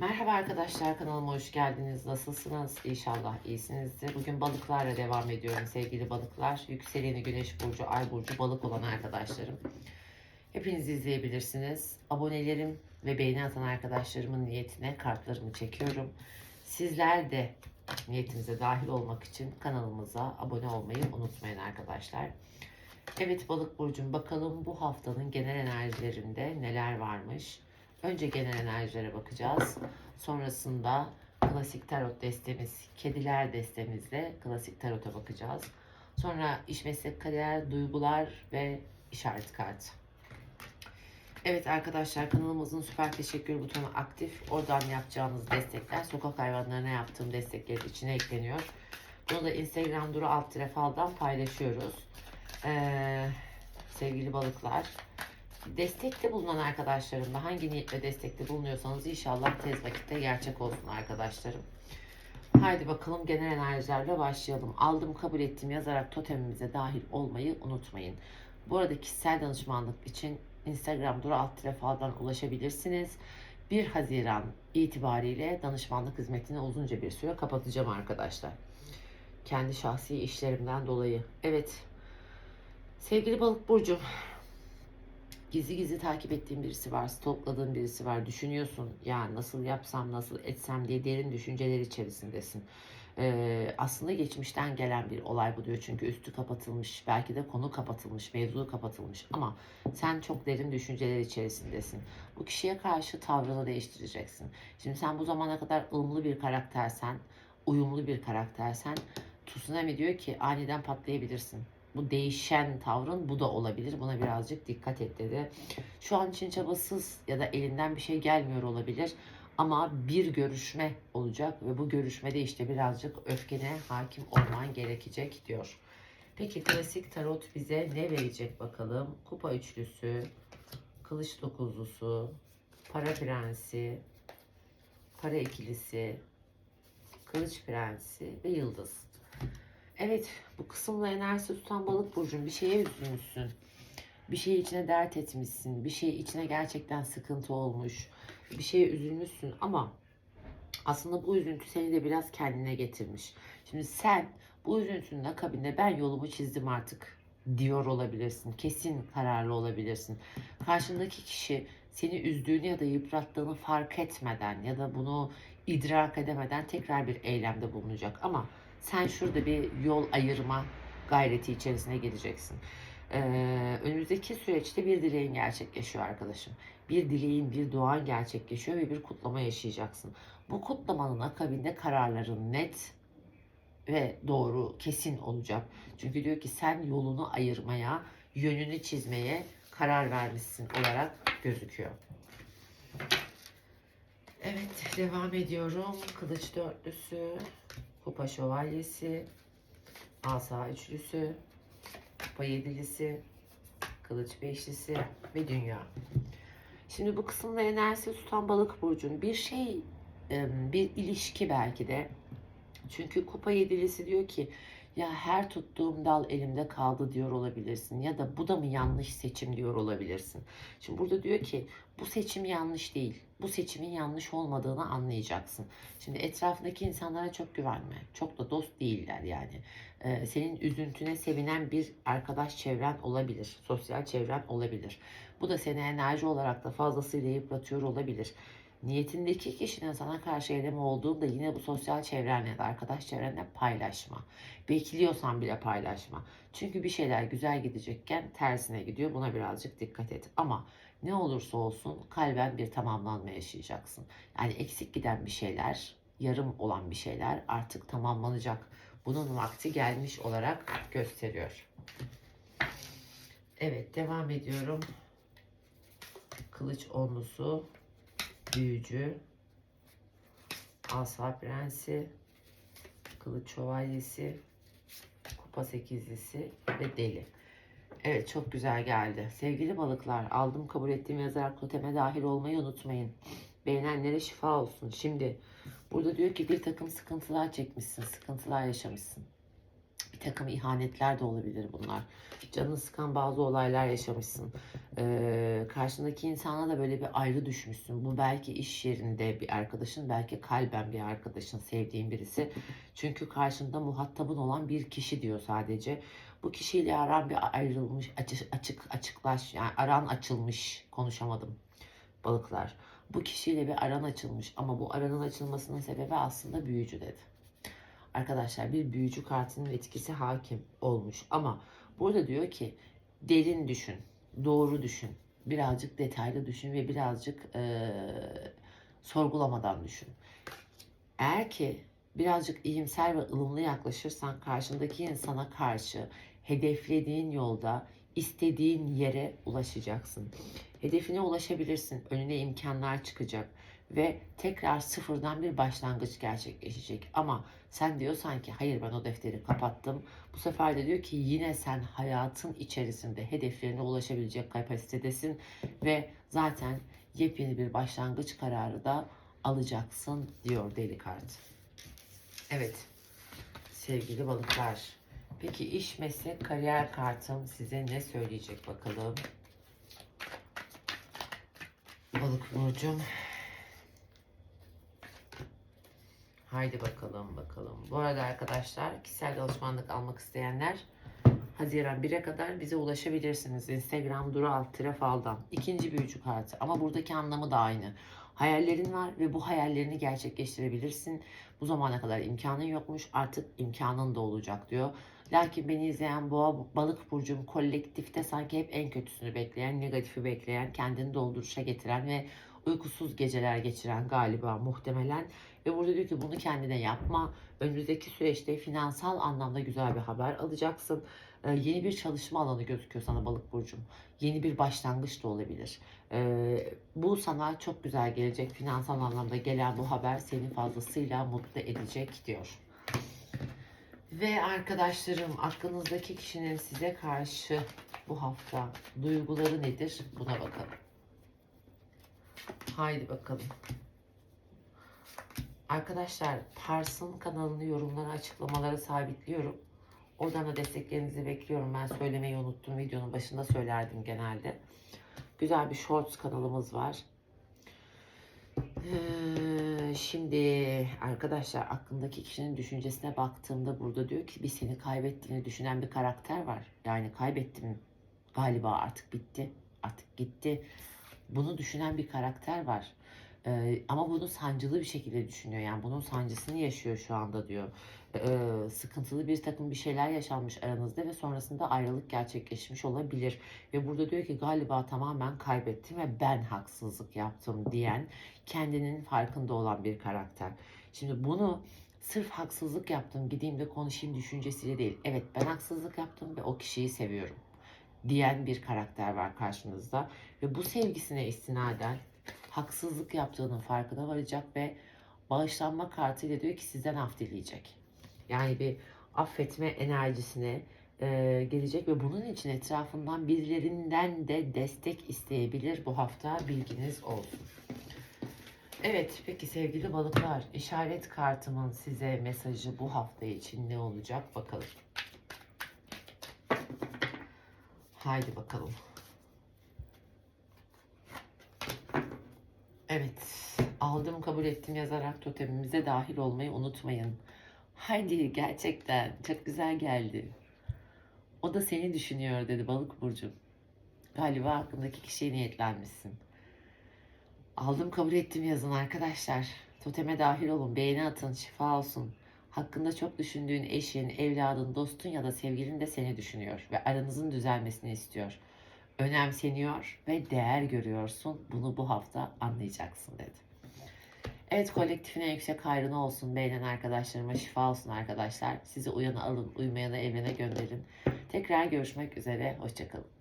Merhaba arkadaşlar kanalıma hoş geldiniz. Nasılsınız? İnşallah iyisinizdir. Bugün balıklarla devam ediyorum sevgili balıklar. Yükseleni güneş burcu, ay burcu balık olan arkadaşlarım. Hepiniz izleyebilirsiniz. Abonelerim ve beğeni atan arkadaşlarımın niyetine kartlarımı çekiyorum. Sizler de niyetimize dahil olmak için kanalımıza abone olmayı unutmayın arkadaşlar. Evet balık burcum bakalım bu haftanın genel enerjilerinde neler varmış. Önce genel enerjilere bakacağız. Sonrasında klasik tarot destemiz, kediler destemizle klasik tarota bakacağız. Sonra iş meslek kariyer, duygular ve işaret kartı. Evet arkadaşlar kanalımızın süper teşekkür butonu aktif. Oradan yapacağınız destekler sokak hayvanlarına yaptığım desteklerin içine ekleniyor. Bunu da Instagram duru alt tire faldan paylaşıyoruz. Ee, sevgili balıklar. Destekte bulunan arkadaşlarım da hangi niyetle destekte bulunuyorsanız inşallah tez vakitte gerçek olsun arkadaşlarım. Haydi bakalım genel enerjilerle başlayalım. Aldım kabul ettim yazarak totemimize dahil olmayı unutmayın. Bu arada kişisel danışmanlık için Instagram duru alt tire faldan ulaşabilirsiniz. 1 Haziran itibariyle danışmanlık hizmetini uzunca bir süre kapatacağım arkadaşlar. Kendi şahsi işlerimden dolayı. Evet. Sevgili balık burcum, gizli gizli takip ettiğin birisi var, stalkladığın birisi var, düşünüyorsun ya nasıl yapsam, nasıl etsem diye derin düşünceler içerisindesin. Ee, aslında geçmişten gelen bir olay bu diyor çünkü üstü kapatılmış, belki de konu kapatılmış, mevzu kapatılmış ama sen çok derin düşünceler içerisindesin. Bu kişiye karşı tavrını değiştireceksin. Şimdi sen bu zamana kadar ılımlı bir karaktersen, uyumlu bir karaktersen, Tsunami diyor ki aniden patlayabilirsin bu değişen tavrın bu da olabilir. Buna birazcık dikkat et dedi. Şu an için çabasız ya da elinden bir şey gelmiyor olabilir. Ama bir görüşme olacak ve bu görüşmede işte birazcık öfkene hakim olman gerekecek diyor. Peki klasik tarot bize ne verecek bakalım? Kupa üçlüsü, kılıç dokuzlusu, para prensi, para ikilisi, kılıç prensi ve yıldız. Evet bu kısımla enerjisi tutan balık burcun bir şeye üzülmüşsün. Bir şeyi içine dert etmişsin. Bir şey içine gerçekten sıkıntı olmuş. Bir şeye üzülmüşsün ama aslında bu üzüntü seni de biraz kendine getirmiş. Şimdi sen bu üzüntünün akabinde ben yolumu çizdim artık diyor olabilirsin. Kesin kararlı olabilirsin. Karşındaki kişi seni üzdüğünü ya da yıprattığını fark etmeden ya da bunu idrak edemeden tekrar bir eylemde bulunacak. Ama sen şurada bir yol ayırma gayreti içerisine gireceksin. Ee, önümüzdeki süreçte bir dileğin gerçekleşiyor arkadaşım. Bir dileğin, bir duan gerçekleşiyor ve bir kutlama yaşayacaksın. Bu kutlamanın akabinde kararların net ve doğru, kesin olacak. Çünkü diyor ki sen yolunu ayırmaya, yönünü çizmeye karar vermişsin olarak gözüküyor. Evet, devam ediyorum. Kılıç dörtlüsü, kupa şövalyesi, asa üçlüsü, kupa yedilisi, kılıç beşlisi ve dünya. Şimdi bu kısımda enerjisi tutan balık burcun bir şey, bir ilişki belki de. Çünkü kupa yedilisi diyor ki ya her tuttuğum dal elimde kaldı diyor olabilirsin ya da bu da mı yanlış seçim diyor olabilirsin. Şimdi burada diyor ki bu seçim yanlış değil. Bu seçimin yanlış olmadığını anlayacaksın. Şimdi etrafındaki insanlara çok güvenme. Çok da dost değiller yani. Ee, senin üzüntüne sevinen bir arkadaş çevren olabilir. Sosyal çevren olabilir. Bu da seni enerji olarak da fazlasıyla yıpratıyor olabilir niyetindeki kişinin sana karşı eylemi olduğunda yine bu sosyal çevrenle de arkadaş çevrenle paylaşma. Bekliyorsan bile paylaşma. Çünkü bir şeyler güzel gidecekken tersine gidiyor. Buna birazcık dikkat et. Ama ne olursa olsun kalben bir tamamlanma yaşayacaksın. Yani eksik giden bir şeyler, yarım olan bir şeyler artık tamamlanacak. Bunun vakti gelmiş olarak gösteriyor. Evet devam ediyorum. Kılıç onlusu büyücü, asa prensi, kılıç şövalyesi, kupa sekizlisi ve deli. Evet çok güzel geldi. Sevgili balıklar aldım kabul ettiğim yazarak toteme dahil olmayı unutmayın. Beğenenlere şifa olsun. Şimdi burada diyor ki bir takım sıkıntılar çekmişsin, sıkıntılar yaşamışsın. Bir takım ihanetler de olabilir bunlar. Canını sıkan bazı olaylar yaşamışsın. Ee, karşındaki insana da böyle bir ayrı düşmüşsün. Bu belki iş yerinde bir arkadaşın, belki kalben bir arkadaşın, sevdiğin birisi. Çünkü karşında muhatabın olan bir kişi diyor sadece. Bu kişiyle aran bir ayrılmış, açık, açık açıklaş, yani aran açılmış, konuşamadım balıklar. Bu kişiyle bir aran açılmış ama bu aranın açılmasının sebebi aslında büyücü dedi. Arkadaşlar bir büyücü kartının etkisi hakim olmuş ama burada diyor ki derin düşün, doğru düşün, birazcık detaylı düşün ve birazcık eee, sorgulamadan düşün. Eğer ki birazcık iyimser ve ılımlı yaklaşırsan karşındaki insana karşı hedeflediğin yolda istediğin yere ulaşacaksın. Hedefine ulaşabilirsin. Önüne imkanlar çıkacak ve tekrar sıfırdan bir başlangıç gerçekleşecek. Ama sen diyorsan ki hayır ben o defteri kapattım. Bu sefer de diyor ki yine sen hayatın içerisinde hedeflerine ulaşabilecek kapasitedesin ve zaten yepyeni bir başlangıç kararı da alacaksın diyor deli kart. Evet sevgili balıklar. Peki iş, meslek, kariyer kartım size ne söyleyecek bakalım. Balık burcum. Haydi bakalım bakalım. Bu arada arkadaşlar kişisel danışmanlık almak isteyenler Haziran 1'e kadar bize ulaşabilirsiniz. Instagram Duru alt faldan. İkinci büyücü kartı ama buradaki anlamı da aynı. Hayallerin var ve bu hayallerini gerçekleştirebilirsin. Bu zamana kadar imkanın yokmuş artık imkanın da olacak diyor. Lakin beni izleyen boğa balık burcum kolektifte sanki hep en kötüsünü bekleyen, negatifi bekleyen, kendini dolduruşa getiren ve uykusuz geceler geçiren galiba muhtemelen. Ve burada diyor ki bunu kendine yapma. Önümüzdeki süreçte finansal anlamda güzel bir haber alacaksın. Ee, yeni bir çalışma alanı gözüküyor sana balık burcum. Yeni bir başlangıç da olabilir. Ee, bu sana çok güzel gelecek. Finansal anlamda gelen bu haber seni fazlasıyla mutlu edecek diyor. Ve arkadaşlarım aklınızdaki kişinin size karşı bu hafta duyguları nedir? Buna bakalım. Haydi bakalım. Arkadaşlar Pars'ın kanalını yorumlara açıklamalara sabitliyorum. Oradan da desteklerinizi bekliyorum. Ben söylemeyi unuttum. Videonun başında söylerdim genelde. Güzel bir shorts kanalımız var. Ee, Şimdi arkadaşlar aklındaki kişinin düşüncesine baktığımda burada diyor ki bir seni kaybettiğini düşünen bir karakter var. Yani kaybettim galiba artık bitti. Artık gitti. Bunu düşünen bir karakter var. Ee, ama bunu sancılı bir şekilde düşünüyor. Yani bunun sancısını yaşıyor şu anda diyor. Ee, sıkıntılı bir takım bir şeyler yaşanmış aranızda ve sonrasında ayrılık gerçekleşmiş olabilir. Ve burada diyor ki galiba tamamen kaybettim ve ben haksızlık yaptım diyen kendinin farkında olan bir karakter. Şimdi bunu sırf haksızlık yaptım gideyim de konuşayım düşüncesiyle değil. Evet ben haksızlık yaptım ve o kişiyi seviyorum diyen bir karakter var karşınızda. Ve bu sevgisine istinaden haksızlık yaptığının farkına varacak ve bağışlanma kartıyla diyor ki sizden af dileyecek. Yani bir affetme enerjisine e, gelecek ve bunun için etrafından birilerinden de destek isteyebilir bu hafta bilginiz olsun. Evet peki sevgili balıklar işaret kartımın size mesajı bu hafta için ne olacak bakalım. Haydi bakalım. Evet, aldım kabul ettim yazarak totemimize dahil olmayı unutmayın. Haydi gerçekten çok güzel geldi. O da seni düşünüyor dedi balık burcu. Galiba aklındaki kişiye niyetlenmişsin. Aldım kabul ettim yazın arkadaşlar. Toteme dahil olun, beğeni atın, şifa olsun. Hakkında çok düşündüğün eşin, evladın, dostun ya da sevgilin de seni düşünüyor ve aranızın düzelmesini istiyor. Önemseniyor ve değer görüyorsun. Bunu bu hafta anlayacaksın dedi. Evet kolektifine yüksek hayrına olsun. Beğenen arkadaşlarıma şifa olsun arkadaşlar. Sizi uyana alın, uymayana evrene gönderin. Tekrar görüşmek üzere. Hoşçakalın.